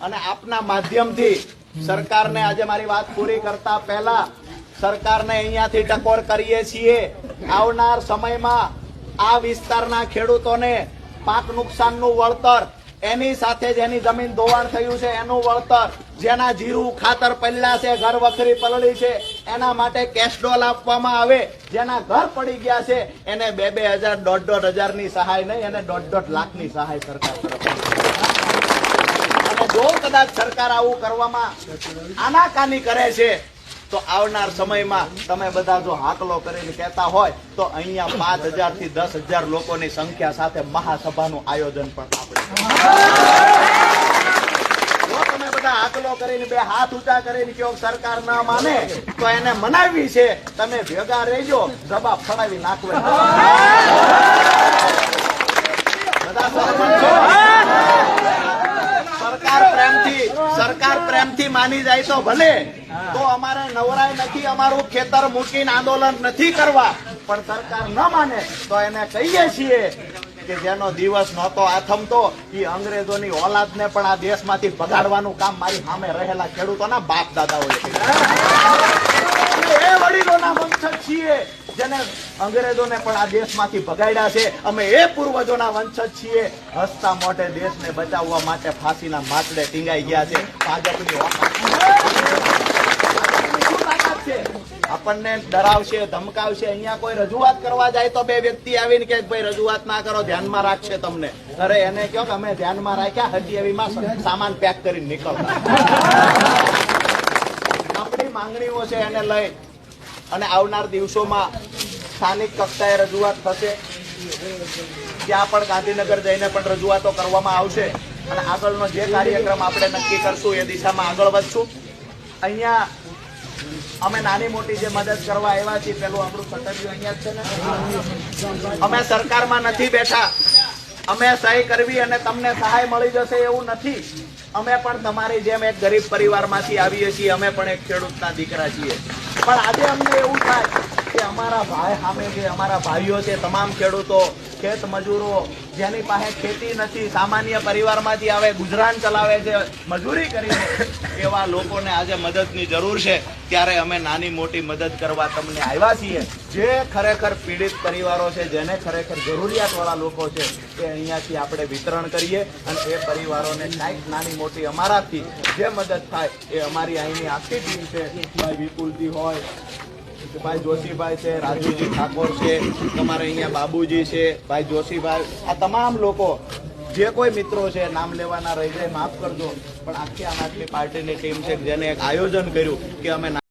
અને આપના માધ્યમથી સરકારને આજે મારી વાત પૂરી કરતા પહેલા સરકારને અહીંયાથી ટકોર કરીએ છીએ. આવનાર સમયમાં આ વિસ્તારના ખેડૂતોને પાક નુકસાનનું વળતર, એની સાથે જેની જમીન ધોવાણ થયું છે, એનું વળતર, જેના જીરું ખાતર પલ્લા છે, ઘર વખરી પલળી છે, એના માટે કેશ ડોલ આપવામાં આવે, જેના ઘર પડી ગયા છે, એને બે બે હજાર, દોઢ દોઢ હજારની સહાય નહીં, એને દોઢ દોઢ લાખની સહાય સરકાર જો કદાચ સરકાર આવું કરવામાં આનાકાની કરે છે, તો આવનાર સમયમાં તમે બધા જો હાકલો કરીને કહેતા હોય, તો અહીંયા પાંચ હજારથી દસ હજાર લોકોની સંખ્યા સાથે મહાસભાનું આયોજન પણ આપણે તમે બધા હાકલો કરીને હાથ ઊંચા કરીને કહો સરકાર ના માને, તો એને મનાવી છે, તમે ભેગા રહેજો, જવાબ ફળાવી નાખવે બધા સહમત છો સરકાર પ્રેમથી સરકાર પ્રેમથી માની જાય તો ભલે. તો અમારે નવરાય નથી અમારું ખેતર મૂકીને આંદોલન નથી કરવા. પણ સરકાર ન માને તો એને કહીએ છીએ કે જેનો દિવસ નહોતો આથમતો એ અંગ્રેજોની ઓલાદને પણ આ દેશમાંથી ભગાડવાનું કામ મારી સામે રહેલા ખેડૂતોના બાપ દાદાઓએ કર્યું. અમે એ વડીલોના વંશજ છીએ જેને અંગ્રેજોને પણ આ દેશમાંથી ભગાડ્યા છે. અમે એ પૂર્વજોના વંશજ છીએ. હસતા મોઢે દેશને બચાવવા માટે ફાંસીના માટડે ટીંગાઈ ગયા છે. ભાજપની? આપણને ડરાવશે ધમકાવશે. અહીંયા કોઈ રજૂઆત કરવા જાય તો બે વ્યક્તિ આવીને કે ભાઈ રજૂઆત ના કરો ધ્યાનમાં રાખશે તમને. અરે એને કહો કે અમે ધ્યાનમાં રાખ્યા હજી એવીમાં સામાન પેક કરીને નીકળતા આપણી માંગણીઓ છે એને લઈ અને આવનાર દિવસોમાં સ્થાનિક કક્ષાએ રજૂઆત થશે. ત્યાં પણ ગાંધીનગર જઈને પણ રજૂઆતો કરવામાં આવશે. અને આગળનો જે કાર્યક્રમ આપણે નક્કી કરશું એ દિશામાં આગળ વધશું. અહીંયા અમે નાની મોટી જે મદદ કરવા આવ્યા છીએ, પેલું આપણું કટર્યું અહીંયા છે ને? અમે સરકારમાં નથી બેઠા. અમે સહી કરવી અને તમને સહાય મળી જશે એવું નથી. અમે પણ તમારી જેમ એક ગરીબ પરિવારમાંથી આવીએ છીએ. અમે પણ એક ખેડૂતના દીકરા છીએ. પણ આજે અમને એવું થાય અમારા ભાઈ સામે જે અમારા ભાઈઓ છે, તમામ ખેડૂતો, ખેત મજૂરો, જેની પાસે ખેતી નથી, સામાન્ય પરિવારમાંથી આવે, ગુજરાન ચલાવે છે, મજૂરી કરીને એવા લોકોને આજે મદદની જરૂર છે. ત્યારે અમે નાની મોટી મદદ કરવા તમને આવ્યા છીએ. જે ખરેખર પીડિત પરિવારો છે, જેને ખરેખર જરૂરિયાત વાળા લોકો છે, એ અહીંયાથી આપણે વિતરણ કરીએ અને એ પરિવારોને કાંઈક નાની મોટી અમારાથી જે મદદ થાય, એ અમારી અહીંની આખી ટીમ છે. વિપુલજી હોય ભાઈ જોશીભાઈ છે, રાજુજી ઠાકોર છે, તમારે અહીંયા બાબુજી છે, ભાઈ જોશીભાઈ, આ તમામ લોકો, જે કોઈ મિત્રો છે, નામ લેવાના રહી જાય, માફ કરજો, પણ આખી આમ આદમી પાર્ટીની ટીમ છે, જેને એક આયોજન કર્યું કે અમે